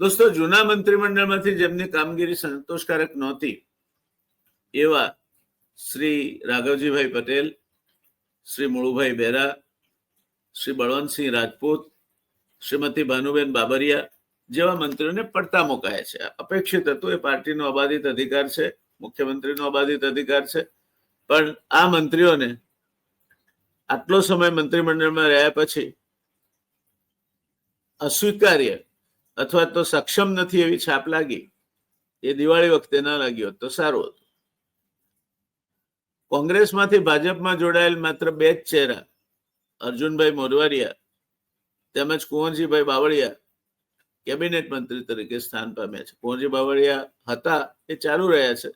દોસ્તો, જૂના મંત્રીમંડળમાંથી જેમની કામગીરી સંતોષકારક નહોતી, એવા શ્રી રાઘવજીભાઈ પટેલ, શ્રી મુળુભાઈ બેરા, શ્રી બળવંતસિંહ રાજપૂત, શ્રીમતી ભાનુબેન બાબરિયા જેવા મંત્રીઓને પડતા મુકાયા છે. અપેક્ષિત હતું એ પાર્ટીનો અબાધિત અધિકાર છે, મુખ્યમંત્રીનો અબાધિત અધિકાર છે, પણ આ મંત્રીઓને આટલો સમય મંત્રીમંડળમાં રહ્યા પછી અસ્વીકાર્ય અથવા તો સક્ષમ નથી એવી છાપ લાગી. એ દિવાળી વખતે ના લાગ્યો તો સારું હતું. કોંગ્રેસમાંથી ભાજપમાં જોડાયેલ માત્ર બે જ ચહેરા, અર્જુનભાઈ મોરવારિયા તેમજ કુંવરજીભાઈ બાવળિયા કેબિનેટ મંત્રી તરીકે સ્થાન પામ્યા છે. કુંવરજી બાવળિયા હતા, એ ચાલુ રહ્યા છે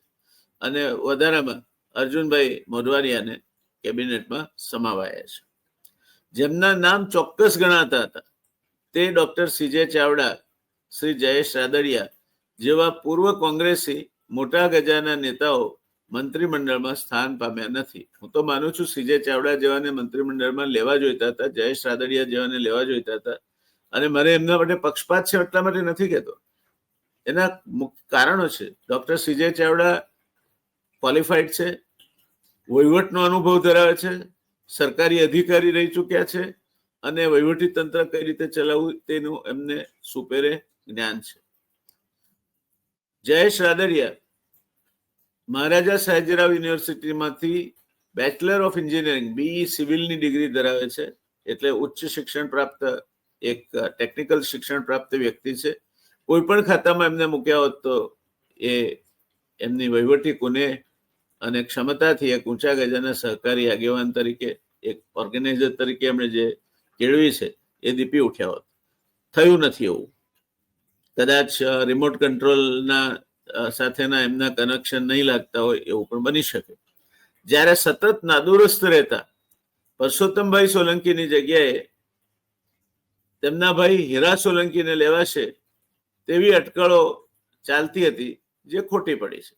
અને વધારામાં અર્જુનભાઈ મોઢવારિયાને કેબિનેટમાં સમાવાયા છે. જેમના નામ ચોક્કસ ગણાતા હતા તે doctor C J Chavda Shri Jayesh Radadiya જેવા પૂર્વ કોંગ્રેસી મોટા ગજાના નેતાઓ મંત્રીમંડળમાં સ્થાન પામ્યા નથી. હું તો માનું છું સીજે ચાવડા જેવાને મંત્રીમંડળમાં લેવા જોઈતા હતા, જયેશ રાદડિયા જેવાને લેવા જોઈતા હતા. અને મને એમના માટે પક્ષપાત છે એટલા માટે નથી કહેતો. એના કારણો છે, ડોક્ટર સીજે ચાવડા ક્વોલિફાઈડ છે, વહીવટનો અનુભવ ધરાવે છે, સરકારી અધિકારી રહી ચૂક્યા છે અને વહીવટી તંત્ર કઈ રીતે ચલાવવું તેનું એમને સુપેરે જ્ઞાન છે. જયેશ રાદડિયા મહારાજા સયાજીરાવ યુનિવર્સિટીમાંથી બેચલર ઓફ એન્જિનિયરિંગ બીઈ સિવિલની ડિગ્રી ધરાવે છે. એટલે ઉચ્ચ શિક્ષણ પ્રાપ્ત એક ટેકનિકલ શિક્ષણ પ્રાપ્ત વ્યક્તિ છે. કોઈ પણ ખાતામાં એમને મૂક્યા હોત તો એ એમની વહીવટી કુને અને ક્ષમતાથી એક ઊંચા ગજાના સહકારી આગેવાન તરીકે, એક ઓર્ગેનાઇઝર તરીકે એમણે જે કેળવી છે એ દીપી ઉઠ્યા હોત. થયું નથી એવું. કદાચ રિમોટ કંટ્રોલના સાથેના એમના કનેક્શન નહીં લાગતા હોય એવું પણ બની શકે. જ્યારે સતત નાદુરસ્ત રહેતા, પરસોત્તમભાઈ સોલંકીની જગ્યાએ તેમના ભાઈ હીરા સોલંકીને લેવાશે તેવી અટકળો ચાલતી હતી જે ખોટી પડી છે.